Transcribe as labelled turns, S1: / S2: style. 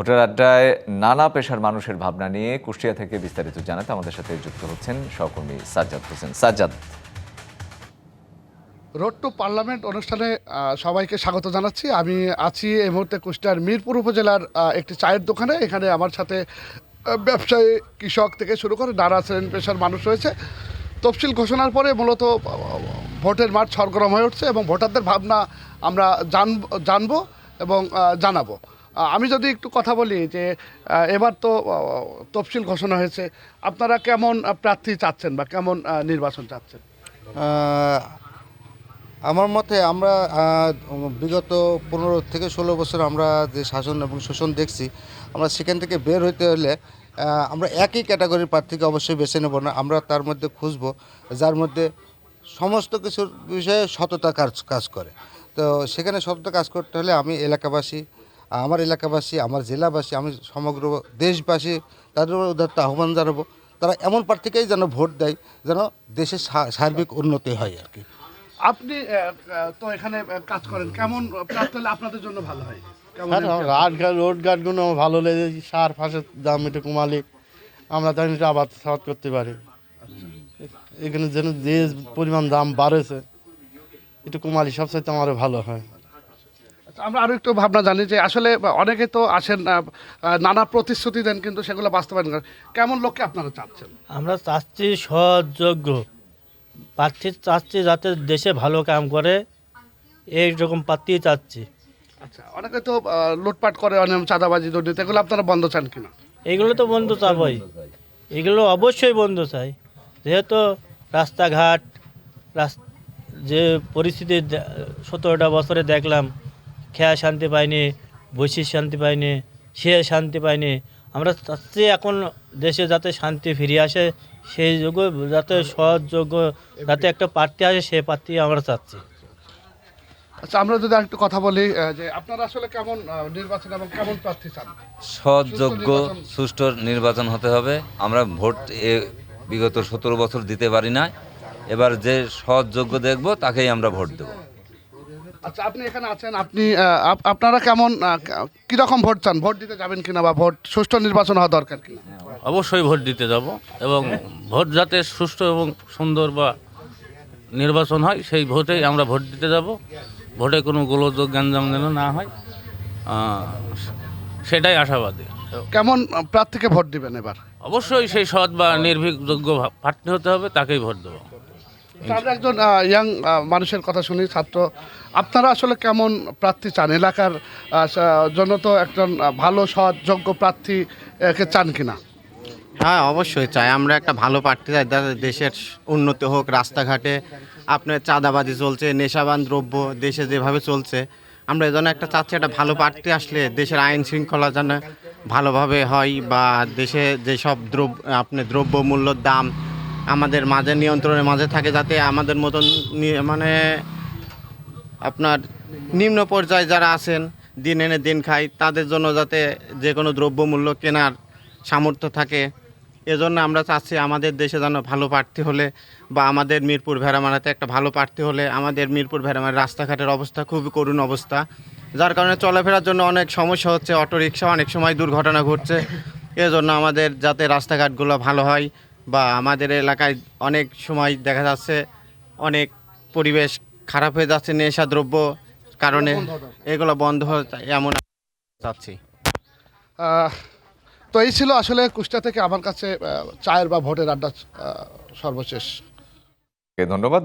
S1: Voter আড্ডায় নানা পেশার মানুষের ভাবনা নিয়ে কুষ্টিয়া থেকে বিস্তারিত জানাতে আমাদের সাথে যুক্ত হচ্ছেন সহকর্মী Sajjad Hossain. Sajjad.
S2: Road to parliament অনুষ্ঠানে সবাইকে স্বাগত জানাচ্ছি। আমি আছি এই মুহূর্তে কুষ্টিয়ার মিরপুর উপজেলার একটি চায়ের দোকানে। এখানে আমার সাথে ব্যবসায়ী, কৃষক থেকে শুরু করে নানা শ্রেণি পেশার মানুষ রয়েছে। তফসিল ঘোষণার পরে মূলত ভোটের মাঠ সরগরম হয়ে উঠছে এবং ভোটারদের ভাবনা আমরা জানব, জানব এবং জানাব। আমি যদি একটু কথা বলি যে এবার তো তফসিল ঘোষণা হয়েছে, আপনারা কেমন প্রার্থী চাচ্ছেন বা কেমন নির্বাচন চাচ্ছেন?
S3: আমার মতে আমরা বিগত পনেরো থেকে ষোলো বছর আমরা যে শাসন এবং শোষণ দেখছি, আমরা সেখান থেকে বের হইতে হলে আমরা একই ক্যাটাগরির প্রার্থীকে অবশ্যই বেছে নেব না, আমরা তার মধ্যে খুঁজব, যার মধ্যে সমস্ত কিছুর বিষয়ে সততা কাজ কাজ করে। তো সেখানে সততা কাজ করতে হলে আমি এলাকাবাসী আমার এলাকাবাসী আমার জেলাবাসী আমি সমগ্র দেশবাসী তাদের উদারত আহ্বান জানাব। তারা এমন প্রার্থীকেই যেন ভোট দেয় যেন দেশের সার্বিক উন্নতি হয় আর কি।
S2: আপনি তো এখানে কাজ করেন। কেমন আপনাদের জন্য ভালো হয়? কেমন
S4: আর রাস্তাঘাট রোড ঘাটগুলো আমার ভালো লেগেছে সার ফাঁসের দাম একটু কমালে আমরা তাই একটু আবাদ সাবাদ করতে পারি। এখানে যেন যে পরিমাণ দাম বাড়েছে একটু কমালি সবচাইতে আমার ভালো হয়।
S2: আমরা আরও একটু ভাবনা জানি যে আসলে অনেকে তো আসেন নানা প্রতিশ্রুতি দেন কিন্তু সেগুলো বাস্তবায়ন করেন। কেমন লোককে আপনারা চাচ্ছেন?
S5: আমরা চাচ্ছি সহযোগ্য। প্রার্থী চাচ্ছি যাতে দেশে ভালো কাম করে এইরকম প্রার্থী চাচ্ছি।
S2: আচ্ছা অনেকে তো লুটপাট করে অনেক চাঁদাবাজি দুর্নীতি এগুলো আপনারা বন্ধ চান কিনা?
S5: এগুলো তো বন্ধ চাবই এগুলো অবশ্যই বন্ধ চাই। যেহেতু রাস্তাঘাট রাস যে পরিস্থিতি সতেরোটা বছরে দেখলাম খেয়া শান্তি পাইনি বৈশিক শান্তি পাইনি সে শান্তি পাইনি। আমরা চাচ্ছি এখন দেশে যাতে শান্তি ফিরে আসে সেই যোগ্য যাতে সহযোগ্য যাতে একটা প্রার্থী আসে সে প্রার্থী আমরা চাচ্ছি।
S2: আচ্ছা আমরা যদি একটু কথা বলি যে আপনারা আসলে কেমন নির্বাচন এবং কেমন প্রার্থী চান?
S6: সৎযোগ্য সুষ্ঠু নির্বাচন? হতে হবে। আমরা ভোট এ বিগত সতেরো বছর দিতে পারি না এবার যে সৎযোগ্য দেখব তাকেই আমরা ভোট দেবো।
S2: আচ্ছা আপনি এখানে আছেন আপনি আপনারা কেমন কীরকম ভোট চান? ভোট দিতে যাবেন কিনা বা ভোট সুষ্ঠু নির্বাচন হওয়া দরকার কিনা?
S7: অবশ্যই ভোট দিতে যাব এবং ভোট যাতে সুষ্ঠু এবং সুন্দর বা নির্বাচন হয় সেই ভোটেই আমরা ভোট দিতে যাব। ভোটে কোনো গোলযোগ গ্যাঞ্জাম যেন না হয় সেটাই আশাবাদী।
S2: কেমন প্রার্থীকে ভোট দিবেন এবার?
S7: অবশ্যই সেই সৎ বা নির্ভীকযোগ্য ভা- প্রার্থী হতে হবে তাকেই ভোট দেবো।
S2: একজন ইয়াং মানুষের কথা শুনি ছাত্র। আপনারা আসলে কেমন প্রার্থী চান? এলাকার জন্য তো একজন ভালো সৎ যোগ্য প্রার্থী আহ, কে চান কিনা?
S8: হ্যাঁ অবশ্যই চাই। আমরা একটা ভালো প্রার্থী চাই দেশের উন্নতি হোক রাস্তাঘাটে আপনার চাঁদাবাজি চলছে নেশাবান দ্রব্য দেশে যেভাবে চলছে। আমরা এজন্য একটা চাচ্ছি একটা ভালো প্রার্থী আসলে দেশের আইন শৃঙ্খলা যেন ভালোভাবে হয় বা দেশে যেসব দ্রব্য আপনার দ্রব্য মূল্যর দাম আমাদের মাঝে নিয়ন্ত্রণের মাঝে থাকে যাতে আমাদের মতন মানে আপনার নিম্ন পর্যায়ে যারা আছেন, দিন এনে দিন খায়, তাদের জন্য যাতে যে কোনো দ্রব্যমূল্য কেনার সামর্থ্য থাকে। এজন্য আমরা চাচ্ছি আমাদের দেশে যেন ভালো প্রার্থী হলে বা আমাদের মিরপুর ভেড়ামারাতে একটা ভালো প্রার্থী হলে আমাদের মিরপুর ভেড়ামার রাস্তাঘাটের অবস্থা খুবই করুণ অবস্থা। যার কারণে চলাফেরার জন্য অনেক সমস্যা হচ্ছে অটো রিক্সা অনেক সময় দুর্ঘটনা ঘটছে। এজন্য আমাদের যাতে রাস্তাঘাটগুলো ভালো হয় বা আমাদের এলাকায় অনেক সময় দেখা যাচ্ছে অনেক পরিবেশ খারাপ হয়ে যাচ্ছে নেশা দ্রব্য কারণে এগুলো বন্ধ হয়ে যায় এমন
S2: যাচ্ছি তো এই ছিল আসলে কুষ্টিয়া থেকে আমার কাছে চায়ের বা ভোটের আড্ডা সর্বশেষ।
S1: ধন্যবাদ।